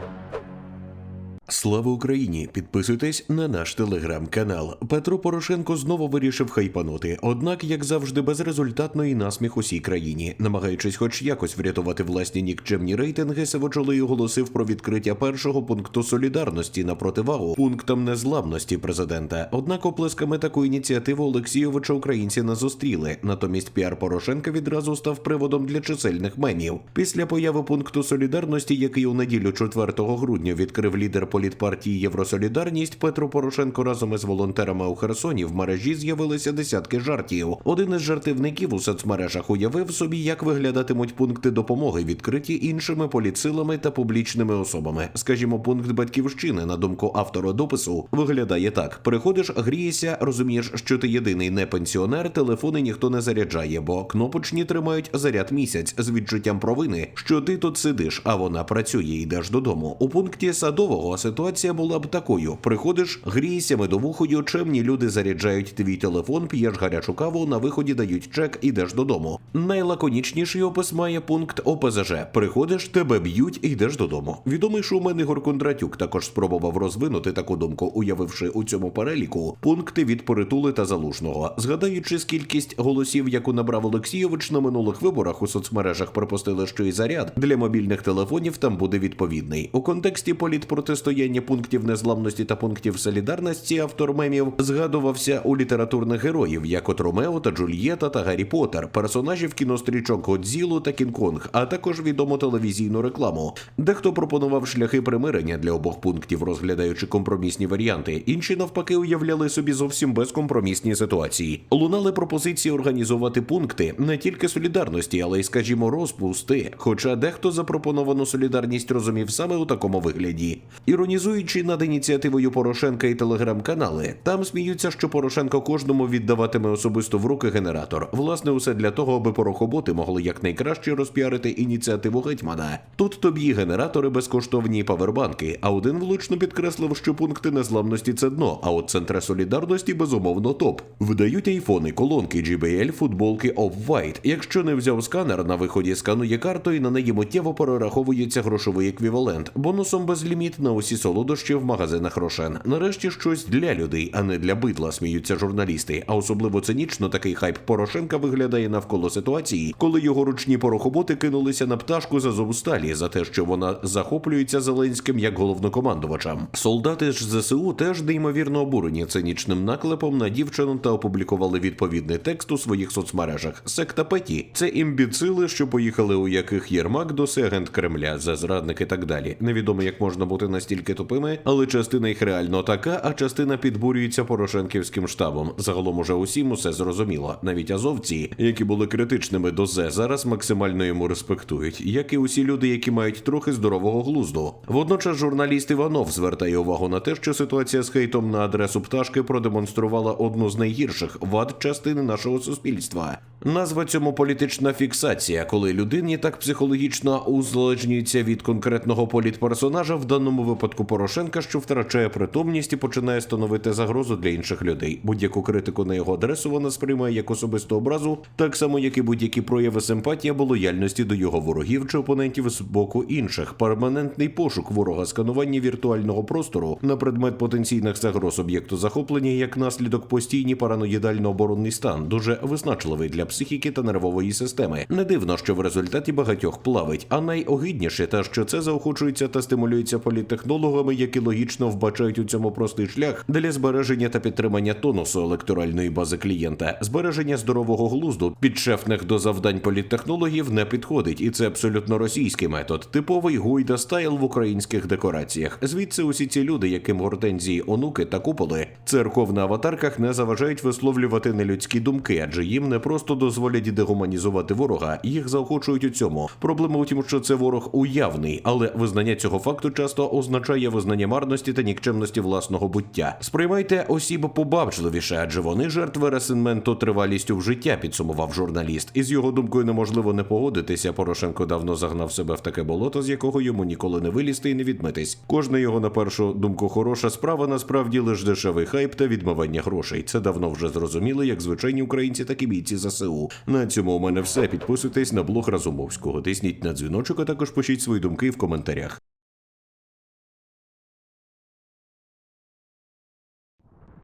Bye. Слава Україні! Підписуйтесь на наш телеграм-канал. Петро Порошенко знову вирішив хайпанути, однак, як завжди, безрезультатно і насміх усій країні, намагаючись, хоч якось врятувати власні нікчемні рейтинги, Сивочолий оголосив про відкриття першого пункту солідарності на противагу пунктам незламності президента. Однак оплесками таку ініціативу Олексійовича українці не зустріли. Натомість піар Порошенка відразу став приводом для чисельних мемів. Після появи пункту солідарності, який у неділю 4 грудня відкрив лідер політпартії Євросолідарність Петро Порошенко разом із волонтерами у Херсоні в мережі з'явилися десятки жартів. Один із жартівників у соцмережах уявив собі, як виглядатимуть пункти допомоги, відкриті іншими політсилами та публічними особами. Скажімо, пункт батьківщини, на думку автора допису, виглядає так: приходиш, грієшся, розумієш, що ти єдиний не пенсіонер, телефони ніхто не заряджає, бо кнопочні тримають заряд місяць з відчуттям провини, що ти тут сидиш, а вона працює, йдеш додому. У пункті садового ситуація була б такою: приходиш, грієшся медовухою, чемні люди заряджають твій телефон, п'єш гарячу каву, на виході дають чек, ідеш додому. Найлаконічніший опис має пункт ОПЗЖ. Приходиш, тебе б'ють, йдеш додому. Відомий шоумен Ігор Кондратюк також спробував розвинути таку думку, уявивши у цьому переліку пункти від Поритули та Залужного. Згадаючи скількість голосів, яку набрав Олексійович на минулих виборах у соцмережах, припустили, що і заряд для мобільних телефонів там буде відповідний. У контексті політпротистояння пунктів незламності та пунктів солідарності автор мемів згадувався у літературних героїв, як от Ромео та Джульєта та Гаррі Поттер, персонажів кінострічок Годзілу та Кінг-Конг, а також відому телевізійну рекламу. Дехто пропонував шляхи примирення для обох пунктів, розглядаючи компромісні варіанти. Інші навпаки уявляли собі зовсім безкомпромісні ситуації. Лунали пропозиції організувати пункти не тільки солідарності, але й, скажімо, розпусти. Хоча дехто запропоновану солідарність розумів саме у такому вигляді. Іронізуючи над ініціативою Порошенка і телеграм-канали, там сміються, що Порошенко кожному віддаватиме особисто в руки генератор. Власне, усе для того, аби порохоботи могли якнайкраще розпіарити ініціативу гетьмана. Тут тобі генератори безкоштовні павербанки. А один влучно підкреслив, що пункти незламності це дно, а от центри солідарності безумовно топ. Видають айфони, колонки, JBL, футболки Off-White. Якщо не взяв сканер, на виході сканує карту і на неї миттєво перераховується грошовий еквівалент. Бонусом безліміт на усі солодощі в магазинах Рошен. Нарешті щось для людей, а не для бидла, сміються журналісти. А особливо цинічно такий хайп Порошенка виглядає навколо ситуації, коли його ручні порохоботи кинулися на пташку з Азовсталі за те, що вона захоплюється Зеленським як головнокомандувачем. Солдати ж ЗСУ теж неймовірно обурені цинічним наклепом на дівчину та опублікували відповідний текст у своїх соцмережах. Секта Петі це імбіцили, що поїхали у яких Єрмак досі агент Кремля, за зрадник і так далі. Невідомо, як можна бути настільки тупими, але частина їх реально така, а частина підбурюється Порошенківським штабом. Загалом уже усім усе зрозуміло. Навіть азовці, які були критичними до зе, зараз максимально йому респектують, як і усі люди, які мають трохи здорового глузду. Водночас журналіст Іванов звертає увагу на те, що ситуація з хейтом на адресу пташки продемонструвала одну з найгірших вад частини нашого суспільства. Назва цьому політична фіксація, коли людині так психологічно узалежнюється від конкретного політперсонажа, в даному випадку Порошенка, що втрачає притомність і починає становити загрозу для інших людей. Будь-яку критику на його адресу вона сприймає як особисту образу, так само як і будь-які прояви симпатії або лояльності до його ворогів чи опонентів з боку інших. Перманентний пошук ворога, сканування віртуального простору на предмет потенційних загроз об'єкту захоплення, як наслідок постійні параноїдально-оборонний стан, дуже визначливий для психіки та нервової системи. Не дивно, що в результаті багатьох плавить, а найогидніше те, що це заохочується та стимулюється політтехнологами, які логічно вбачають у цьому простий шлях для збереження та підтримання тонусу електоральної бази клієнта. Збереження здорового глузду підшефних до завдань політтехнологів не підходить, і це абсолютно російський метод, типовий гуйда стайл в українських декораціях. Звідси усі ці люди, яким гортензії, онуки та куполи, церков на аватарках не заважають висловлювати нелюдські думки, адже їм не просто дозволять дегуманізувати ворога, їх заохочують у цьому. Проблема у тім, що це ворог уявний, але визнання цього факту часто означає визнання марності та нікчемності власного буття. Сприймайте осіб побачливіше, адже вони жертви ресенменту тривалістю в життя, підсумував журналіст. Із його думкою неможливо не погодитися. Порошенко давно загнав себе в таке болото, з якого йому ніколи не вилізти і не відмитись. Кожна його на першу думку хороша справа насправді лише дешевий хайп та відмивання грошей. Це давно вже зрозуміли, як звичайні українці, так і бійці ЗСУ. На цьому у мене все. Підписуйтесь на блог Разумовського. Тисніть на дзвіночок, а також пишіть свої думки в коментарях.